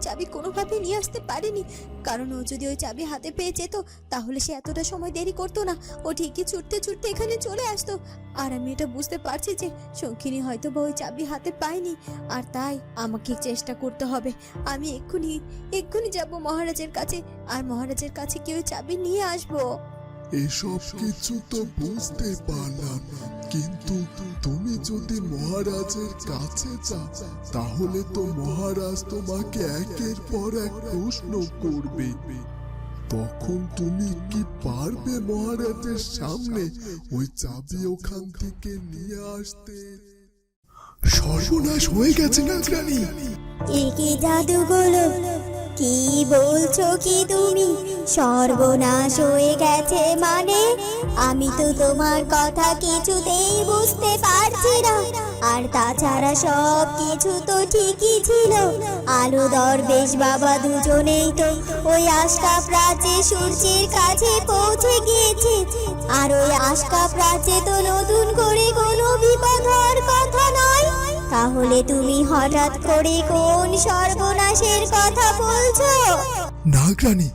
চাবি কোনোভাবে নিয়ে আসতে পারেনি। কারণ ও যদি ওই চাবি হাতে পেয়ে যেত, তাহলে সে এতটা সময় দেরি করতো না। ও ঠিকই ছুটতে ছুটতে এখানে চলে আসতো। আর আমি এটা বুঝতে পারছি যে শঙ্খিনী হয়তো বা ওই চাবি হাতে পায়নি। আর তাই আমাকে চেষ্টা করতে হবে। আমি এক্ষুনি এক্ষুনি যাব মহারাজের কাছে। আর মহারাজের কাছে কি ওই চাবি নিয়ে আসব। এসব কিছু তো বুঝতে পারলাম। কিন্তু তুমি যদি মহারাজের কাছে যাও, তাহলে তো মহারাজ তোমাকে একের পর এক প্রশ্ন করবে। তখন তুমি কি পারবে মহারাজের সামনে ওই চাবি ওখান থেকে নিয়ে আসতে? সর্বনাশ হয়ে গেছে না রানী একে জাদুগুলো? কি বলছো কি তুমি? সর্বনাশ হয়ে গেছে মানে? আমি তো তোমার কথা কিছুতেই বুঝতে পারছি না। আর তাছাড়া সব কিছু তো ঠিকই ছিল। আলু দরবেশ বাবা দুজনেই তো ওই আশকা প্রাচে সূর্যের কাছে পৌঁছে গিয়েছে। আর ওই আশকা প্রাচে তো নতুন করে কোনো বিপদ হওয়ার কথা নয়। তাহলে তুমি হঠাৎ করে কোন সর্বনাশের কথা বলছো? নাগরানী,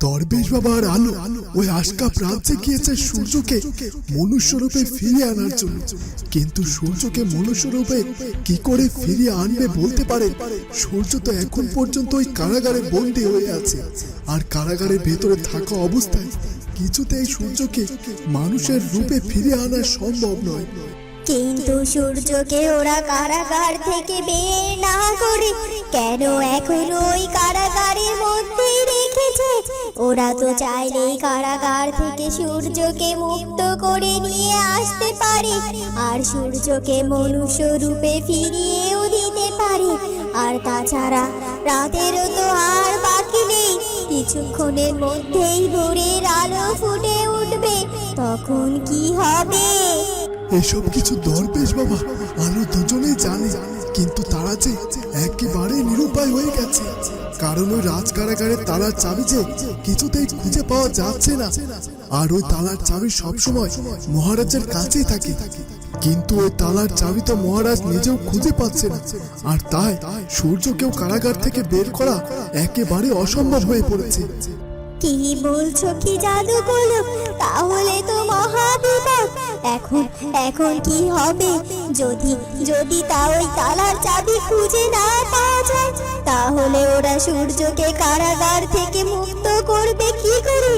দরবেশ বাবা আর আলো ওই গিয়েছে সূর্যকে মনুষ্যরূপে ফিরিয়ে আনার জন্য। কিন্তু সূর্যকে মনুষ্যরূপে কি করে ফিরিয়ে আনবে বলতে পারে? সূর্য তো এখন পর্যন্ত ওই কারাগারে বন্দী হয়ে আছে। আর কারাগারের ভেতরে থাকা অবস্থায় কিছুতেই সূর্যকে মানুষের রূপে ফিরিয়ে আনা সম্ভব নয়। কিন্তু সূর্যকে ওরা কারাগার থেকে বের না করে, কেন এখন ওই কারাগারের মধ্যেই রেখেছে? ওরা তো চাইলেই কারাগার থেকে সূর্যকে মুক্ত করে নিয়ে আসতে পারে, আর সূর্যকে মনুষ্য রূপে ফিরিয়েও দিতে পারে। আর তাছাড়া রাতেরও তো আর বাকি নেই, কিছুক্ষণের মধ্যেই ভোরের আলো ফুটে উঠবে, তখন কি হবে? এসব কিছু দরবেশ বাবা আলো দুজনেই জানে। কিন্তু তারা যে একেবারে নিরুপায় হয়ে গেছে। কারণ ওই রাজ কারাগারে তালার চাবি যে কিছুতেই খুঁজে পাওয়া যাচ্ছে না। আর ওই তালার চাবি সবসময় মহারাজের কাছেই থাকে। কিন্তু ওই তালার চাবি তো মহারাজ নিজেও খুঁজে পাচ্ছে না। আর তাই সূর্যকেও কারাগার থেকে বের করা একেবারে অসম্ভব হয়ে পড়েছে। কি বলছো কি জাদু করল তাহলে তো মহাবিপদ। এখন এখন কি হবে? যদি যদি তা ওই তালার চাবি খুঁজে না পাওয়া যায়, তাহলে ওরা সূর্যকে কারাগার থেকে মুক্ত করবে কি করে?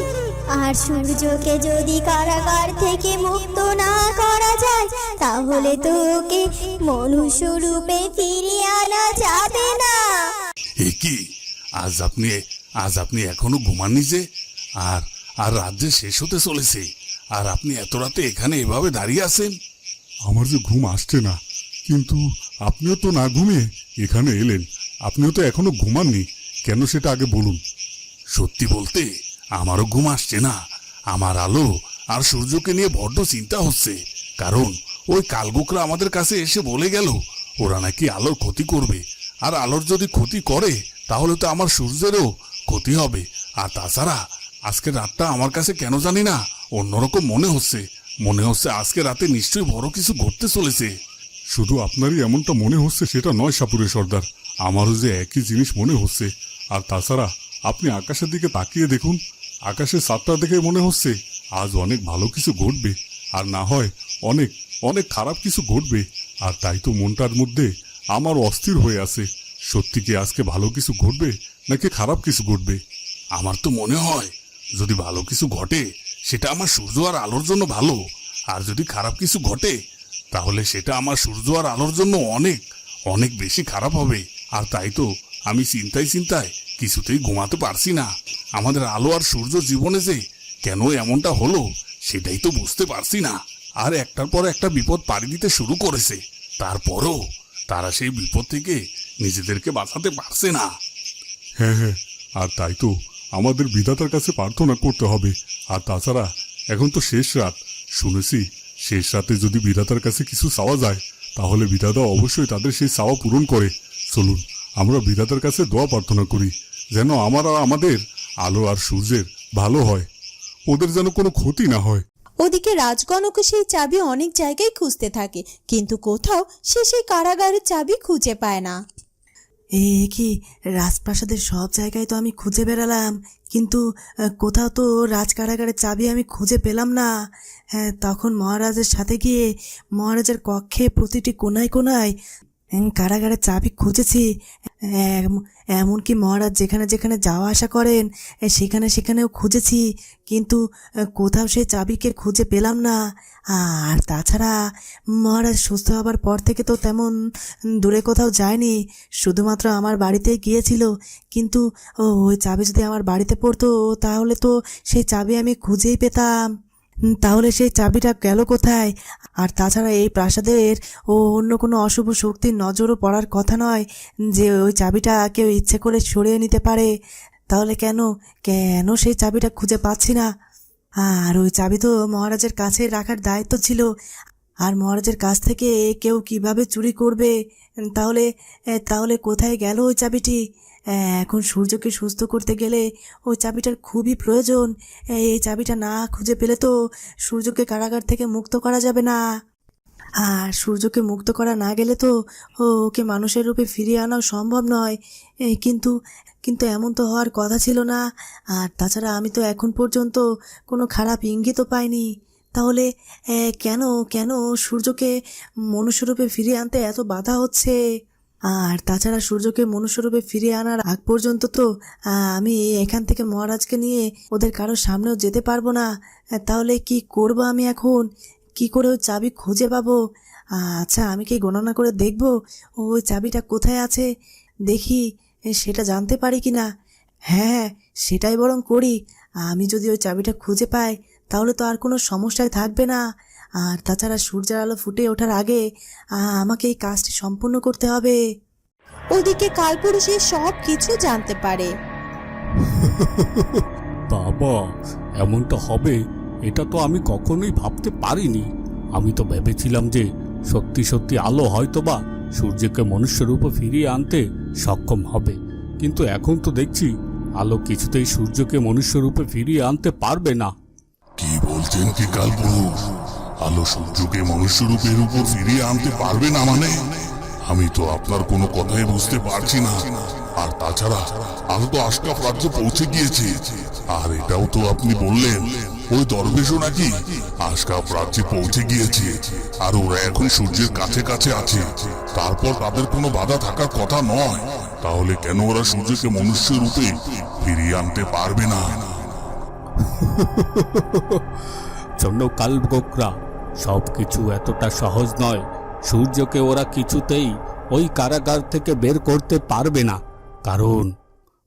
আর সূর্যকে যদি কারাগার থেকে মুক্ত না করা যায়, তাহলে তো ওকে মনুষ্য রূপে ফিরিয়ে আনা যাবে না। কি? আজ আপনি আজ আপনি এখনও ঘুমাননি যে? আর আর রাত যে শেষ হতে চলেছে আর আপনি এত রাতে এখানে এভাবে দাঁড়িয়ে আছেন? আমার যে ঘুম আসছে না কিন্তু আপনিও তো না ঘুমিয়ে এখানে এলেন। আপনিও তো এখনও ঘুমাননি কেন সেটা আগে বলুন। সত্যি বলতে আমারও ঘুম আসছে না। আমার আলো আর সূর্যকে নিয়ে বড্ড চিন্তা হচ্ছে কারণ ওই কালবুকরা আমাদের কাছে এসে বলে গেল ওরা নাকি আলোর ক্ষতি করবে। আর আলোর যদি ক্ষতি করে তাহলে তো আমার সূর্যেরও ক্ষতি হবে। আর তাছাড়া আজকের রাতটা আমার কাছে কেন জানি না, অন্যরকম মনে হচ্ছে। মনে হচ্ছে আজকে রাতে নিশ্চয়ই বড় কিছু ঘটতে চলেছে। শুধু আপনারই এমনটা মনে হচ্ছে সেটা নয়, সাপুরে সর্দার। আমারও যে একই জিনিস মনে হচ্ছে। আর তাছাড়া, আপনি আকাশের দিকে তাকিয়ে দেখুন। আকাশের সাতটা দেখে মনে হচ্ছে আজ অনেক ভালো কিছু ঘটবে। আর না হয় অনেক অনেক খারাপ কিছু ঘটবে। আর তাই তো মনটার মধ্যে আমার অস্থির হয়ে আছে। সত্যি কি আজকে ভালো কিছু ঘটবে? নাকি খারাপ কিছু ঘটবে? আমার তো মনে হয়, যদি ভালো কিছু ঘটে, সেটা আমার সূর্য আর আলোর জন্য ভালো। আর যদি খারাপ কিছু ঘটে, তাহলে সেটা আমার সূর্য আর আলোর জন্য অনেক অনেক বেশি খারাপ হবে। আর তাই তো, আমি চিন্তায় চিন্তায় কিছুতেই ঘুমাতে পারছি না। আমাদের আলো আর সূর্য জীবনে যে কেন এমনটা হলো, সেটাই তো বুঝতে পারছি না। আর একটার পর একটা বিপদ পাড়ি দিতে শুরু করেছে। তারপরও তারা সেই বিপদ থেকে নিজেদেরকে বাঁচাতে পারছে না। হ্যাঁ হ্যাঁ আর তাই তো আমাদের বিধাতার কাছে প্রার্থনা করতে হবে। আর তাছাড়া এখন তো শেষ রাত। শুনেছি শেষ রাতে যদি বিধাতার কাছে কিছু চাওয়া যায়, তাহলে বিধাতা অবশ্যই তাদের সেই চাওয়া পূরণ করে। চলুন, আমরা বিধাতার কাছে দোয়া প্রার্থনা করি, যেন আমার আর আমাদের আলো আর সূর্যের ভালো হয়। ওদের যেন কোনো ক্ষতি না হয়। ওদিকে রাজগণক সেই চাবি অনেক জায়গায় খুঁজতে থাকে, কিন্তু কোথাও সে সেই কারাগারের চাবি খুঁজে পায় না। এ, কি রাজপ্রাসাদের সব জায়গায় তো আমি খুঁজে বেড়ালাম, কিন্তু কোথাও তো রাজকারাগারের চাবি আমি খুঁজে পেলাম না। হ্যাঁ তখন মহারাজের সাথে গিয়ে মহারাজের কক্ষে প্রতিটি কোনায় কোনায় উম, কারাগারের চাবি খুঁজেছি। এম- এমনকি মহারাজ যেখানে যেখানে যাওয়া আসা করেন সেখানে সেখানেও খুঁজেছি। কিন্তু কোথাও সেই চাবিকে খুঁজে পেলাম না। আর তাছাড়া মহারাজ সুস্থ হবার পর থেকে তো তেমন দূরে কোথাও যায়নি। শুধুমাত্র আমার বাড়িতেই গিয়েছিল। কিন্তু ওই চাবি যদি আমার বাড়িতে পড়তো তাহলে তো সেই চাবি আমি খুঁজেই পেতাম। তাহলে সেই চাবিটা গেল কোথায়? আর তাছাড়া এই প্রাসাদের ও অন্য কোনো অশুভ শক্তির নজরও পড়ার কথা নয় যে ওই চাবিটা কেউ ইচ্ছে করে সরিয়ে নিতে পারে। তাহলে কেন? কেন সেই চাবিটা খুঁজে পাচ্ছি না? আর ওই চাবি তো মহারাজের কাছে রাখার দায়িত্ব ছিল। আর মহারাজের কাছ থেকে কেউ কীভাবে চুরি করবে? তাহলে তাহলে কোথায় গেল ওই চাবিটি? এখন সূর্যকে সুস্থ করতে গেলে ওই চাবিটার খুবই প্রয়োজন। এই চাবিটা না খুঁজে পেলে তো সূর্যকে কারাগার থেকে মুক্ত করা যাবে না। আর সূর্যকে মুক্ত করা না গেলে তো ও ওকে মানুষের রূপে ফিরিয়ে আনাও সম্ভব নয়। কিন্তু কিন্তু এমন তো হওয়ার কথা ছিল না। আর তাছাড়া আমি তো এখন পর্যন্ত কোনো খারাপ ইঙ্গিতও পাইনি। তাহলে কেন কেন সূর্যকে মনুষ্যরূপে ফিরিয়ে আনতে এত বাধা হচ্ছে? আর তাছাড়া সূর্যকে মনুষ্যরূপে ফিরিয়ে আনার আগ পর্যন্ত তো আমি এখান থেকে মহারাজকে নিয়ে ওদের কারোর সামনেও যেতে পারব না। তাহলে কি করব আমি এখন? কি করে ওই চাবি খুঁজে পাবো? আচ্ছা আমি কি গণনা করে দেখব? ওই চাবিটা কোথায় আছে? দেখি সেটা জানতে পারি কি না? হ্যাঁ সেটাই বরং করি। আমি যদি ওই চাবিটা খুঁজে পাই, তাহলে তো আর কোনো সমস্যায় থাকবে না। আর তাছাড়া সূর্যের আলো ফুটে ওঠার আগে আমাকে এই কাজটি সম্পূর্ণ করতে হবে। ওদিকে কালপুরুষে সব কিছু জানতে পারে। বাবা এমনটা হবে এটা তো আমি কখনোই ভাবতে পারিনি। আমি তো ভেবেছিলাম যে সত্যি সত্যি আলো হয়তো বা সূর্যকে মনুষ্যরূপে ফিরিয়ে আনতে সক্ষম হবে। কিন্তু এখন তো দেখছি আলো কিছুতেই সূর্যকে মনুষ্যরূপে ফিরিয়ে আনতে পারবে না। কি বলছেন কি কালপুরুষ? আলো সূর্যকে মনুষ্যরূপের উপর ফিরিয়ে আনতে পারবে না মানে? আমি তো আপনার কোনো কথাই বুঝতে পারছি না। আর তাছাড়া আলো তো আশকাপ রাজ্যে পৌঁছে গিয়েছে। আর এটাও তো আপনি বললেন, ওই দরবেশও নাকি আশকাপ রাজ্যে পৌঁছে গিয়েছে। আর ওরা এখন সূর্যের কাছে কাছে আছে। তারপর তাদের কোনো বাধা থাকার কথা নয়। তাহলে কেন ওরা সূর্যকে মনুষ্য রূপে ফিরিয়ে আনতে পারবে না? জন্য কাল গোকরা সব কিছু এতটা সহজ নয়। সূর্যকে ওরা কিছুতেই ওই কারাগার থেকে বের করতে পারবে না। কারণ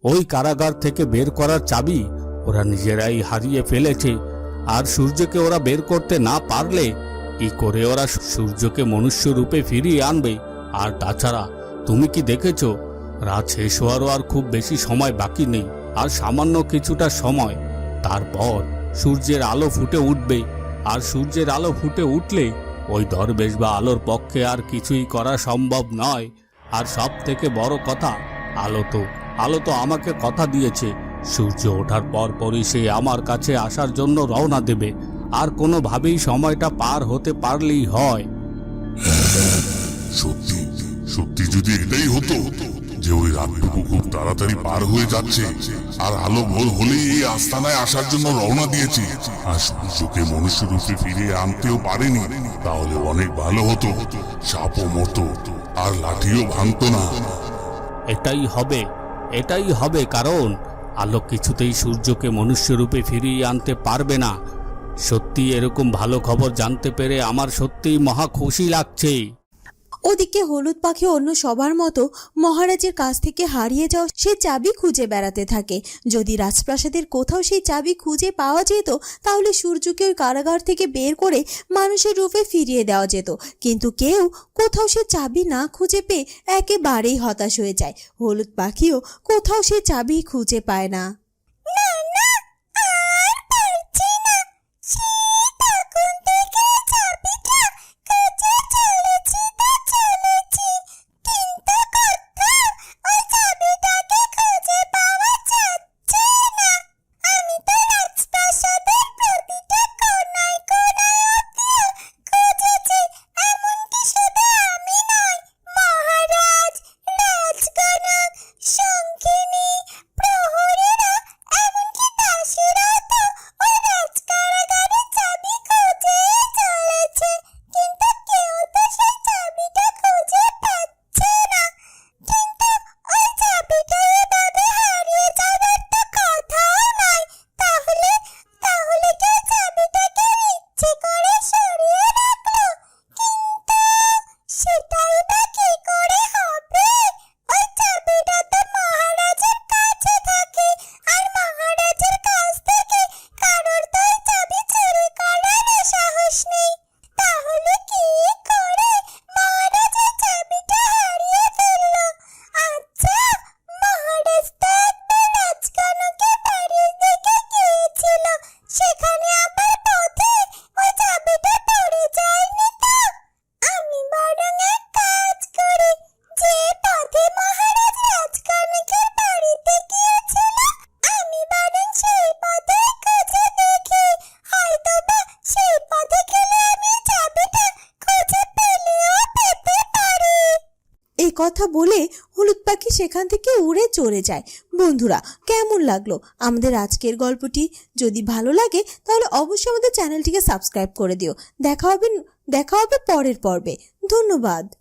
ওই কারাগার থেকে বের করার চাবি ওরা নিজেরাই হারিয়ে ফেলেছে। আর সূর্যকে ওরা বের করতে না পারলে কি করে ওরা সূর্যকে মনুষ্য রূপে ফিরিয়ে আনবে? আর তাছাড়া, তুমি কি দেখেছ? রাত শেষ হওয়ারও আর খুব বেশি সময় বাকি নেই। আর সামান্য কিছুটা সময়। তারপর সূর্যের আলো ফুটে উঠবে। আর সূর্যের আলো ফুটে উঠলে ওই দরবেশ বা আলোর পক্ষে আর কিছুই করা সম্ভব নয়। আর সব থেকে বড় কথা, আলো তো আলো তো আমাকে কথা দিয়েছে। সূর্য ওঠার পর পরই সে আমার কাছে আসার জন্য রওনা দেবে। আর কোনোভাবেই সময়টা পার হতে পারলেই হয়। সত্যি সত্যি যদি এটাই হতো যে ওই রাতটুকু খুব তাড়াতাড়ি পার হয়ে যাচ্ছে, আর আলো ভোর হলেই এই আস্তানায় আসার জন্য রওনা দিয়েছে। আর সূর্যকে মনুষ্য রূপে ফিরিয়ে আনতেও পারেনি, তাহলে অনেক ভালো হতো। সাপও মতো আর লাঠিও ভাঙতো না। এটাই হবে এটাই হবে কারণ, আলো কিছুতেই সূর্যকে মনুষ্যরূপে ফিরিয়ে আনতে পারবে না। সত্যি এরকম ভালো খবর জানতে পেরে আমার সত্যিই মহা খুশি লাগছে। ওদিকে হলুদ পাখি অন্য সবার মতো মহারাজের কাছ থেকে হারিয়ে যাওয়া সে চাবি খুঁজে বেড়াতে থাকে। যদি রাজপ্রাসাদের কোথাও সেই চাবি খুঁজে পাওয়া যেত, তাহলে সূর্যকে ওই কারাগার থেকে বের করে মানুষের রূপে ফিরিয়ে দেওয়া যেত। কিন্তু কেউ কোথাও সে চাবি না খুঁজে পেয়ে একেবারেই হতাশ হয়ে যায়। হলুদ পাখিও কোথাও সে চাবি খুঁজে পায় না। মহারাজ কথা বলে হলুদ পাখি সেখান থেকে উড়ে চলে যায়। বন্ধুরা, কেমন লাগল আমাদের আজকের গল্পটি? যদি ভালো লাগে, তাহলে অবশ্যই আমাদের চ্যানেলটিকে সাবস্ক্রাইব করে দিও। দেখা হবে দেখা হবে পরের পর্বে। ধন্যবাদ।